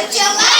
such a life.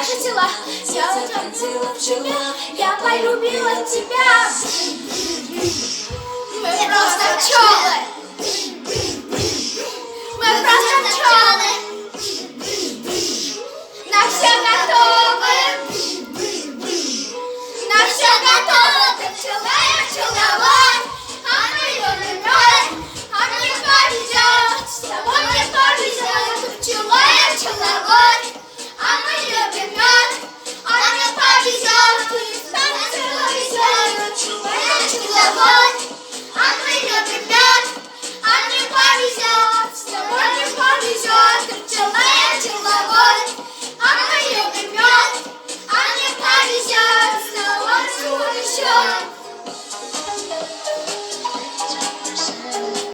наши. Я хотела, в тебя, я полюбила тебя. Мы просто пчелы. Мы просто пчелы. На все готовы. На все готовы. Ты пчела, я пчеловод.